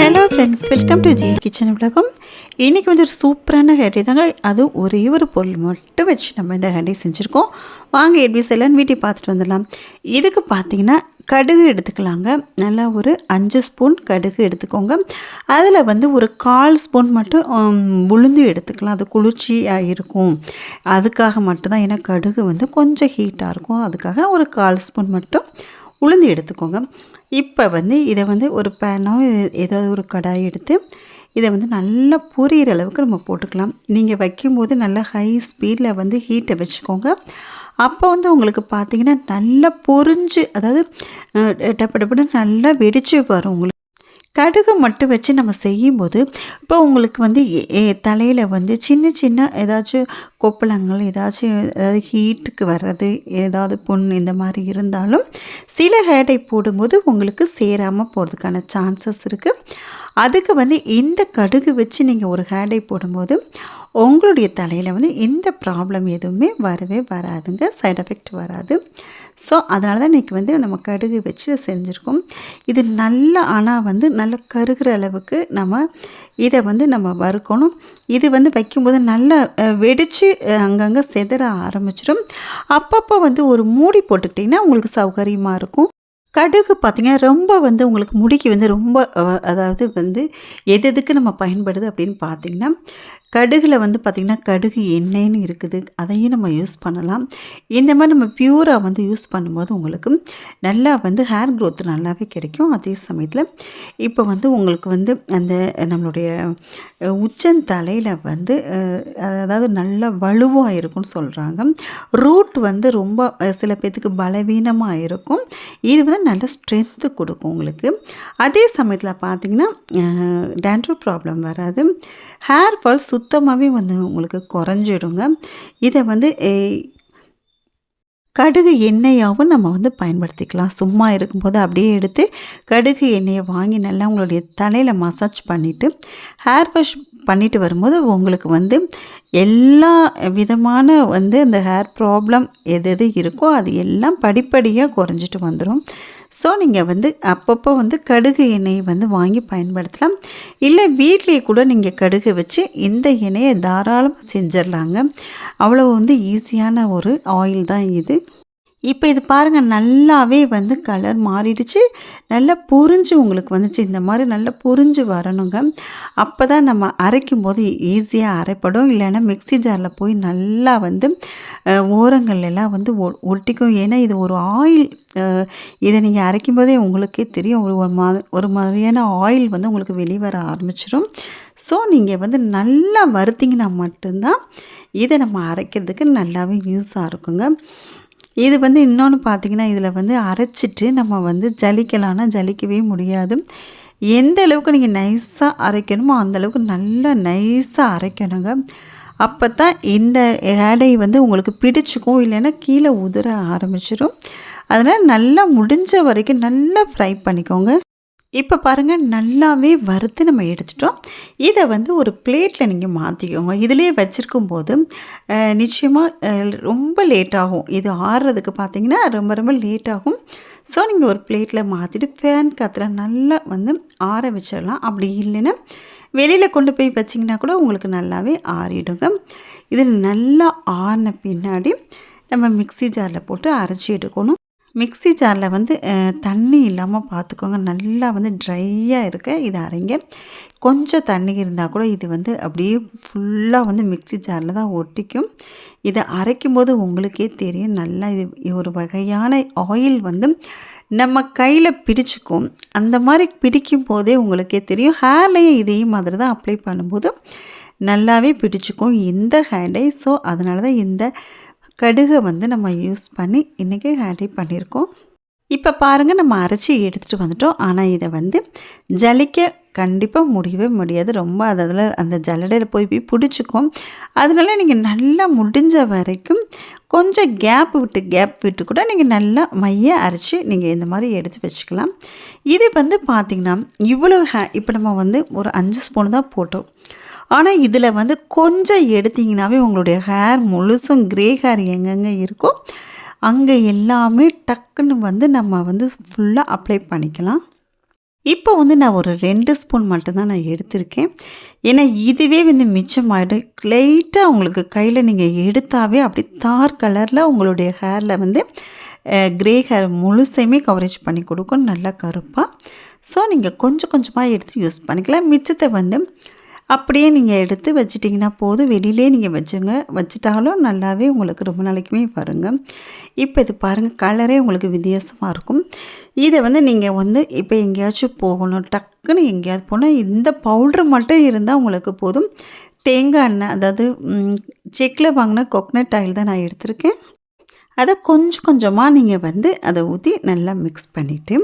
Hello friends welcome to G kitchen உலகம் இன்றைக்கி வந்து ஒரு சூப்பரான ஹேடை தாங்க. அது ஒரே ஒரு பொருள் மட்டும் வச்சு நம்ம இந்த ஹேடை செஞ்சுருக்கோம். வாங்க எப்படி செய்யலான்னு வீட்டை பார்த்துட்டு வந்துடலாம். இதுக்கு பார்த்தீங்கன்னா கடுகு எடுத்துக்கலாங்க. நல்லா ஒரு அஞ்சு ஸ்பூன் கடுகு எடுத்துக்கோங்க. அதில் வந்து ஒரு கால் ஸ்பூன் மட்டும் உளுந்து எடுத்துக்கலாம். அது குளிர்ச்சியாக இருக்கும். அதுக்காக மட்டும்தான் ஏன்னா கடுகு வந்து கொஞ்சம் ஹீட்டாக இருக்கும். அதுக்காக ஒரு கால் ஸ்பூன் மட்டும் உளுந்து எடுத்துக்கோங்க. இப்போ வந்து இதை வந்து ஒரு பேனோ ஏதாவது ஒரு கடாய் எடுத்து இதை வந்து நல்லா பொரியிற அளவுக்கு நம்ம போட்டுக்கலாம். நீங்கள் வைக்கும்போது நல்லா ஹை ஸ்பீடில் வந்து ஹீட்டை வச்சுக்கோங்க. அப்போ வந்து உங்களுக்கு பார்த்தீங்கன்னா நல்லா பொறிஞ்சு அதாவது டப்பு டப்புன்னு நல்லா வெடிச்சு வரும் உங்களுக்கு. கடுகு மட்டும் வச்சு நம்ம செய்யும்போது இப்போ உங்களுக்கு வந்து தலையில் வந்து சின்ன சின்ன ஏதாச்சும் கொப்பளங்கள் ஏதாச்சும் ஏதாவது ஹீட்டுக்கு வர்றது ஏதாவது புண் இந்த மாதிரி இருந்தாலும் சில ஹேடை போடும்போது உங்களுக்கு சேராமல் போகிறதுக்கான சான்சஸ் இருக்குது அதுக்கு வந்து இந்த கடுகு வச்சு நீங்கள் ஒரு ஹேடை போடும்போது உங்களுடைய தலையில் வந்து எந்த ப்ராப்ளம் எதுவுமே வரவே வராதுங்க சைட் எஃபெக்ட் வராது. ஸோ அதனால தான் இன்றைக்கி வந்து நம்ம கடுகு வச்சு செஞ்சுருக்கோம். இது நல்லா ஆனால் வந்து நல்லா கருகிற அளவுக்கு நம்ம இதை வந்து நம்ம வறுக்கணும். இது வந்து வைக்கும்போது நல்லா வெடித்து அங்கங்கே செதற ஆரம்பிச்சிடும் அப்பப்போ வந்து ஒரு மூடி போட்டுக்கிட்டிங்கன்னா உங்களுக்கு சௌகரியமாக இருக்கும். கடுகு பார்த்திங்கன்னா ரொம்ப வந்து உங்களுக்கு முடிக்கு வந்து ரொம்ப அதாவது வந்து எது எதுக்கு நம்ம பயன்படுது அப்படின்னு பார்த்தீங்கன்னா கடுகில் வந்து பார்த்திங்கன்னா கடுகு எண்ணெய்னு இருக்குது. அதையும் நம்ம யூஸ் பண்ணலாம். இந்த மாதிரி நம்ம பியூராக வந்து யூஸ் பண்ணும்போது உங்களுக்கு நல்லா வந்து ஹேர் க்ரோத் நல்லாவே கிடைக்கும். அதே சமயத்தில் இப்போ வந்து உங்களுக்கு வந்து அந்த நம்மளுடைய உச்சந்தலையில் வந்து அதாவது நல்லா வலுவாக இருக்கும்னு சொல்கிறாங்க ரூட் வந்து ரொம்ப சில பேர்த்துக்கு பலவீனமாக இருக்கும். இது வந்து நல்ல ஸ்ட்ரென்த்து கொடுக்கும் உங்களுக்கு. அதே சமயத்தில் பார்த்தீங்கன்னா டேண்ட்ரூ ப்ராப்ளம் வராது. ஹேர் ஃபால் சுத்தமாகவே வந்து உங்களுக்கு குறைஞ்சிடுங்க. இதை வந்து கடுகு எண்ணெயாகவும் நம்ம வந்து பயன்படுத்திக்கலாம். சும்மா இருக்கும்போது அப்படியே எடுத்து கடுகு எண்ணெயை வாங்கி நல்லா உங்களுடைய தலையில் மசாஜ் பண்ணிவிட்டு ஹேர் வாஷ் பண்ணிட்டு வரும்போது உங்களுக்கு வந்து எல்லா விதமான வந்து அந்த ஹேர் ப்ராப்ளம் எது எது இருக்கோ அது எல்லாம் படிப்படியாக குறைஞ்சிட்டு வந்துடும் ஸோ நீங்கள் வந்து அப்பப்போ வந்து கடுகு எண்ணெயை வந்து வாங்கி பயன்படுத்தலாம். இல்லை வீட்லேயே கூட நீங்கள் கடுகு வச்சு இந்த எண்ணெயை தாராளமாக செஞ்சிடலாங்க அவ்வளோ வந்து ஈஸியான ஒரு ஆயில் தான் இது. இப்போ இது பாருங்கள் நல்லாவே வந்து கலர் மாறிடுச்சு. நல்லா புரிஞ்சு உங்களுக்கு வந்துச்சு. இந்த மாதிரி நல்லா புரிஞ்சு வரணுங்க. அப்போ தான் நம்ம அரைக்கும் போது ஈஸியாக அரைப்படும். இல்லைன்னா மிக்ஸி ஜாரில் போய் நல்லா வந்து ஓரங்கள் எல்லாம் வந்து ஒ ஒட்டிக்கும். ஏன்னா இது ஒரு ஆயில் இதை நீங்கள் அரைக்கும் போதே உங்களுக்கே தெரியும். ஒரு ஒரு மா ஒரு மாதிரியான ஆயில் வந்து உங்களுக்கு வெளியே வர ஆரம்பிச்சிடும் ஸோ நீங்கள் வந்து நல்லா வருத்திங்கன்னா மட்டும்தான் இதை நம்ம அரைக்கிறதுக்கு நல்லாவே யூஸாக இருக்குங்க. இது வந்து இன்னொன்று பார்த்தீங்கன்னா இதில் வந்து அரைச்சிட்டு நம்ம வந்து ஜலிக்கலாம்னா ஜலிக்கவே முடியாது. எந்த அளவுக்கு நீங்கள் நைஸாக அரைக்கணுமோ அந்தளவுக்கு நல்லா நைஸாக அரைக்கணுங்க. அப்போ தான் இந்த ஆடை வந்து உங்களுக்கு பிடிச்சிக்கும் இல்லைன்னா கீழே உதிர ஆரம்பிச்சிடும் அதனால் நல்லா முடிஞ்ச வரைக்கும் நல்லா ஃப்ரை பண்ணிக்கோங்க. இப்போ பாருங்கள் நல்லாவே வறுத்து நம்ம எடுத்துட்டோம். இதை வந்து ஒரு பிளேட்டில் நீங்கள் மாற்றிக்கோங்க இதிலே வச்சுருக்கும் போது நிச்சயமாக ரொம்ப லேட் ஆகும். இது ஆறுறதுக்கு பார்த்தீங்கன்னா ரொம்ப ரொம்ப லேட் ஆகும். ஸோ நீங்கள் ஒரு பிளேட்டில் மாற்றிட்டு ஃபேன் காற்றுல நல்லா வந்து ஆற வச்சிடலாம். அப்படி இல்லைன்னா வெளியில் கொண்டு போய் வச்சிங்கன்னா கூட உங்களுக்கு நல்லாவே ஆறிடுங்க. இதில் நல்லா ஆறின பின்னாடி நம்ம மிக்ஸி ஜாரில் போட்டு அரைச்சி எடுக்கணும். மிக்ஸி ஜாரில் வந்து தண்ணி இல்லாமல் பார்த்துக்கோங்க. நல்லா வந்து ட்ரையாக இருக்க இதை அரைங்க. கொஞ்சம் தண்ணி இருந்தால் கூட இது வந்து அப்படியே ஃபுல்லாக வந்து மிக்ஸி ஜாரில் தான் ஒட்டிக்கும். இதை அரைக்கும் போது உங்களுக்கே தெரியும். நல்லா இது ஒரு வகையான ஆயில் வந்து நம்ம கையில் பிடிச்சிக்கும். அந்த மாதிரி பிடிக்கும் போதே உங்களுக்கே தெரியும். ஹேர்லேயும் இதே மாதிரி தான் அப்ளை பண்ணும்போது நல்லாவே பிடிச்சிக்கும். இந்த ஹேண்டை. ஸோ அதனால தான் இந்த கடுகை வந்து நம்ம யூஸ் பண்ணி இன்றைக்கி ஹேண்டை பண்ணியிருக்கோம். இப்போ பாருங்கள் நம்ம அரைச்சி எடுத்துகிட்டு வந்துட்டோம். ஆனால் இதை வந்து ஜலிக்க கண்டிப்பாக முடியவே முடியாது. ரொம்ப அதில் அந்த ஜல்லடையில் போய் போய் பிடிச்சிக்கும். அதனால நீங்கள் நல்லா முடிஞ்ச வரைக்கும் கொஞ்சம் கேப் விட்டு கேப் விட்டு கூட நீங்கள் நல்லா மைய அரைச்சி நீங்கள் இந்த மாதிரி எடுத்து வச்சுக்கலாம். இது வந்து பார்த்திங்கன்னா இவ்வளோ ஹே இப்போ நம்ம வந்து ஒரு அஞ்சு ஸ்பூன் தான் போட்டோம். ஆனால் இதில் வந்து கொஞ்சம் எடுத்தீங்கன்னாவே உங்களுடைய ஹேர் முழுசும் க்ரே ஹேர் எங்கெங்கே இருக்கோ அங்கே எல்லாமே டக்குன்னு வந்து நம்ம வந்து ஃபுல்லாக அப்ளை பண்ணிக்கலாம். இப்போ வந்து நான் ஒரு ரெண்டு ஸ்பூன் மட்டும்தான் நான் எடுத்திருக்கேன். ஏன்னா இதுவே வந்து மிச்சமாயிடும். லைட்டாக உங்களுக்கு கையில் நீங்கள் எடுத்தாவே அப்படி தார் கலரில் உங்களுடைய ஹேரில் வந்து க்ரே ஹேர் முழுசையுமே கவரேஜ் பண்ணி கொடுக்கும். நல்லா கருப்பாக ஸோ நீங்கள் கொஞ்சம் கொஞ்சமாக எடுத்து யூஸ் பண்ணிக்கலாம். மிச்சத்தை வந்து அப்படியே நீங்கள் எடுத்து வச்சிட்டிங்கன்னா போதும். வெளியிலே நீங்கள் வச்சுங்க. வச்சுட்டாலும் நல்லாவே உங்களுக்கு ரொம்ப நாளைக்குமே வருங்க. இப்போ இது பாருங்கள் கலரே உங்களுக்கு வித்தியாசமாக இருக்கும். இதை வந்து நீங்கள் வந்து இப்போ எங்கேயாச்சும் போகணும். டக்குன்னு எங்கேயாவது போனால் இந்த பவுட்ரு மட்டும் இருந்தால் உங்களுக்கு போதும். தேங்காய் எண்ணெய் அதாவது செக்கில் வாங்கின கொக்னட் ஆயில் தான் நான் எடுத்திருக்கேன். அதை கொஞ்சம் கொஞ்சமாக நீங்கள் வந்து அதை ஊற்றி நல்லா மிக்ஸ் பண்ணிவிட்டு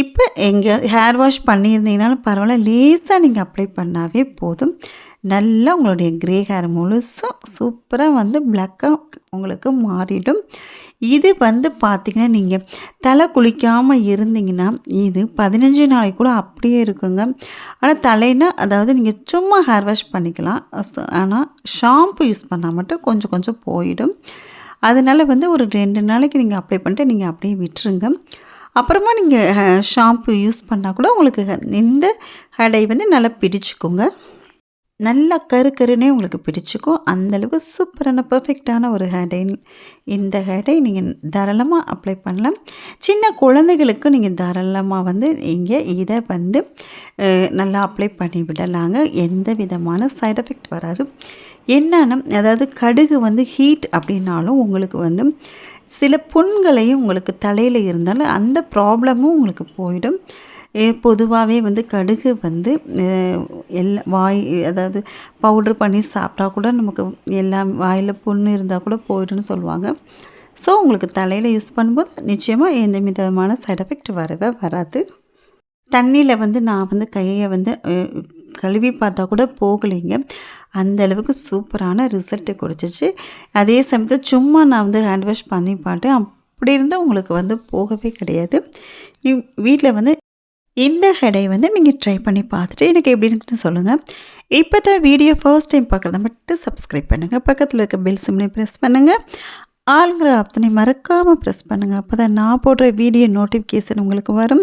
இப்போ எங்கே ஹேர் வாஷ் பண்ணியிருந்தீங்கனாலும் பரவாயில்ல. லேசாக நீங்கள் அப்ளை பண்ணாவே போதும். நல்லா உங்களுடைய க்ரே ஹேர் முழுசும் சூப்பராக வந்து பிளாக்காக உங்களுக்கு மாறிடும். இது வந்து பார்த்திங்கன்னா நீங்கள் தலை குளிக்காமல் இருந்தீங்கன்னா இது பதினஞ்சு நாளைக்கு கூட அப்படியே இருக்குங்க. ஆனால் தலைனா அதாவது நீங்கள் சும்மா ஹேர் வாஷ் பண்ணிக்கலாம். ஆனால் ஷாம்பு யூஸ் பண்ணால் மட்டும் கொஞ்சம் கொஞ்சம் போயிடும். அதனால் வந்து ஒரு ரெண்டு நாளைக்கு நீங்கள் அப்ளை பண்ணிட்டு நீங்கள் அப்படியே விட்டுருங்க. அப்புறமா நீங்கள் ஷாம்பு யூஸ் பண்ணால் கூட உங்களுக்கு இந்த ஹடை வந்து நல்லா பிடிச்சிக்கோங்க. நல்லா கரு கருனே உங்களுக்கு பிடிச்சிக்கும். அந்தளவுக்கு சூப்பரான பர்ஃபெக்டான ஒரு ஹேடை. இந்த ஹேடை நீங்கள் தாராளமாக அப்ளை பண்ணலாம். சின்ன குழந்தைகளுக்கும் நீங்கள் தாராளமாக வந்து இங்கே இதை வந்து நல்லா அப்ளை பண்ணி விடலாங்க. எந்த விதமான சைட் எஃபெக்ட் வராது. என்னென்னா அதாவது கடுகு வந்து ஹீட் அப்படின்னாலும் உங்களுக்கு வந்து சில புண்களையும் உங்களுக்கு தலையில் இருந்தாலும் அந்த ப்ராப்ளமும் உங்களுக்கு போயிடும். பொதுவாகவே வந்து கடுகு வந்து எல்லா வாய் அதாவது பவுட்ரு பண்ணி சாப்பிட்டா கூட நமக்கு எல்லாம் வாயில் புண்ணு இருந்தால் கூட போயிடும்னு சொல்லுவாங்க. ஸோ உங்களுக்கு தலையில் யூஸ் பண்ணும்போது நிச்சயமாக எந்த விதமான சைட் எஃபெக்ட் வரவே வராது. தண்ணியில் வந்து நான் வந்து கையை வந்து கழுவி பார்த்தா கூட போகலைங்க. அந்த அளவுக்கு சூப்பரான ரிசல்ட்டு கொடுத்துச்சு. அதே சமயத்தில் சும்மா நான் வந்து ஹேண்ட் வாஷ் பண்ணி பாட்டேன் அப்படி இருந்தால் உங்களுக்கு வந்து போகவே கிடையாது. வீட்டில் வந்து இந்த ஹெடை வந்து நீங்கள் ட்ரை பண்ணி பார்த்துட்டு எனக்கு எப்படி இருக்குன்னு சொல்லுங்கள் இப்போ தான் வீடியோ ஃபர்ஸ்ட் டைம் பார்க்குறத மட்டும் சப்ஸ்கிரைப் பண்ணுங்கள் பக்கத்தில் இருக்க பெல் சிம்லையும் ப்ரெஸ் பண்ணுங்கள் ஆளுங்கிற ஆப்ஷனை மறக்காமல் ப்ரெஸ் பண்ணுங்கள் அப்போ தான் நான் போடுற வீடியோ நோட்டிஃபிகேஷன் உங்களுக்கு வரும்.